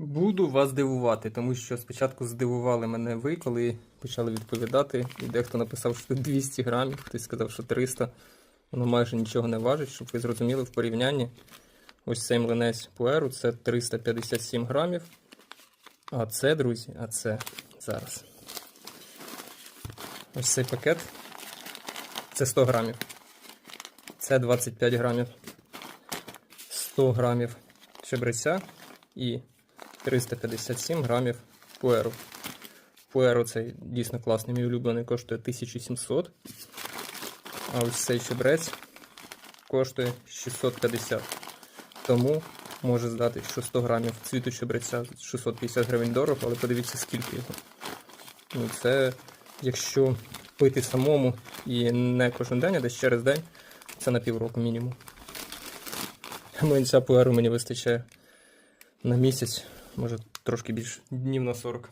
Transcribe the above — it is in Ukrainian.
Буду вас дивувати, тому що спочатку здивували мене ви, коли почали відповідати. І дехто написав, що тут 200 грамів, хтось сказав, що 300. Воно майже нічого не важить, щоб ви зрозуміли в порівнянні. Ось цей млинець пуеру це 357 грамів. А це, друзі, а це зараз. Ось цей пакет. Це 100 грамів. Це 25 грамів. 100 грамів чебреця і 357 грамів пуеру. Пуеру цей дійсно класний, мій улюблений, коштує 1700. А ось цей чебрець коштує 650. Тому може здати, що 100 грамів цвіту чебреця 650 гривень дорого, але подивіться, скільки його. Ну, це якщо пити самому і не кожен день, а десь через день, це на півроку мінімум. Млинця пуеру мені вистачає на місяць, може трошки більше, днів на 40.